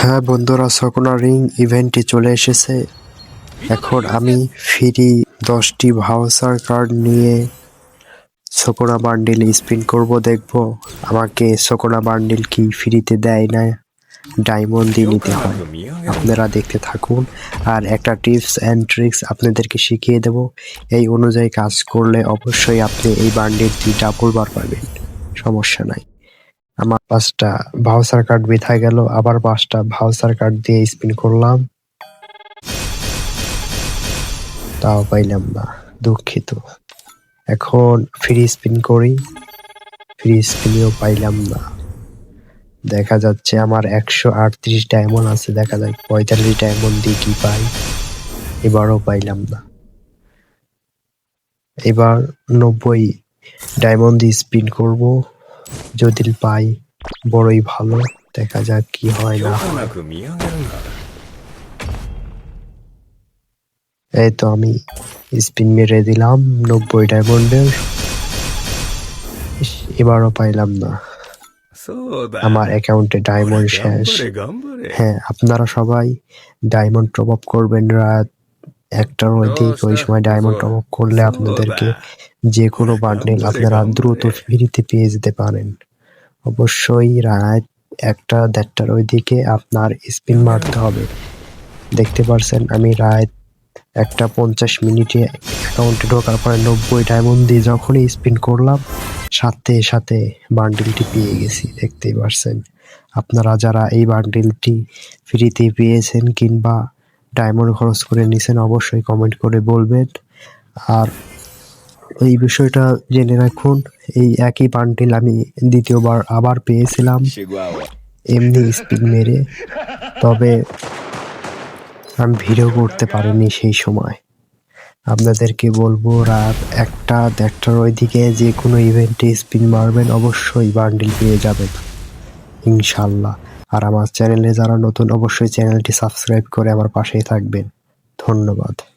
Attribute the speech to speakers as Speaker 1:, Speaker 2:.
Speaker 1: হ্যাঁ বন্ধুরা সকোনা রিং ইভেন্টটি চলে এসেছে। এখন আমি ফ্রি দশটি ভাউচার কার্ড নিয়ে সকোনা বান্ডিল স্পিন করব, দেখব আমাকে সকোনা বান্ডিল কি ফ্রিতে দেয় না। ডায়মন্ড দিয়ে নিতে হয়। আপনারা দেখতে থাকুন। আর একটা টিপস অ্যান্ড ট্রিক্স আপনাদেরকে শিখিয়ে দেব। এই অনুযায়ী কাজ করলে অবশ্যই আপনি এই বান্ডিলটি ডাবল বার পাবেন সমস্যা নাই। আমার পাঁচটা ভাউচার কার্ড বেথা গেল। আবার পাঁচটা ভাউচার কার্ড দিয়ে স্পিন করলাম। তাও পাইলাম না। দুঃখিত। এখন ফ্রি স্পিন করি। ফ্রি স্পিনও পাইলাম না। দেখা যাচ্ছে আমার একশো আটত্রিশ ডায়মন্ড আছে, দেখা যাক পঁয়তাল্লিশ ডায়মন্ড দিয়ে কি পাই। এবারও পাইলাম না। এবার নব্বই ডায়মন্ড দিয়ে স্পিন করব, যদি পাই বড়ই ভালো, দেখা যাক কি হয় না। এই তো আমি স্পিন মেরে দিলাম, নব্বই ডায়মন্ডের। এবারও পাইলাম না। আমার অ্যাকাউন্টে ডায়মন্ড শেষ হ্যাঁ আপনারা সবাই ডায়মন্ড টপ আপ করবেন রাত একটার মধ্যে ওই সময় ডায়মন্ড টপ আপ করলে আপনাদেরকে যে কোনো বান্ডেল আপনারা দ্রুত ফ্রিতে পেয়ে যেতে পারেন। অবশ্যই রাত একটা দেড়টার ওই দিকে আপনার স্পিন মারতে হবে। দেখতে পারছেন আমি রাত একটা পঞ্চাশ মিনিটে অ্যাকাউন্টে ঢোকার পরে নব্বই ডায়মন্ড দিয়ে যখনই স্পিন করলাম সাথে সাথে বান্ডিলটি পেয়ে গেছি দেখতেই পারছেন। আপনারা যারা এই বান্ডিলটি ফ্রিতে পেয়েছেন কিংবা ডায়মন্ড খরচ করে নিছেন অবশ্যই কমেন্ট করে বলবেন। আর এই বিষয়টা জেনে রাখুন এই একই বান্ডিল আমি দ্বিতীয়বার আবার পেয়েছিলাম। এমনি স্পিন মেরে। তবে আমি ভিডিও করতে পারিনি সেই সময়। আপনাদেরকে বলব, রাত একটা, দেড়টার ওই দিকে যে কোনো ইভেন্টে স্পিন মারবেন, অবশ্যই বান্ডিল পেয়ে যাবেন। ইনশাল্লাহ আর আমার চ্যানেলে যারা নতুন, অবশ্যই চ্যানেলটি সাবস্ক্রাইব করে আমার পাশেই থাকবেন। ধন্যবাদ।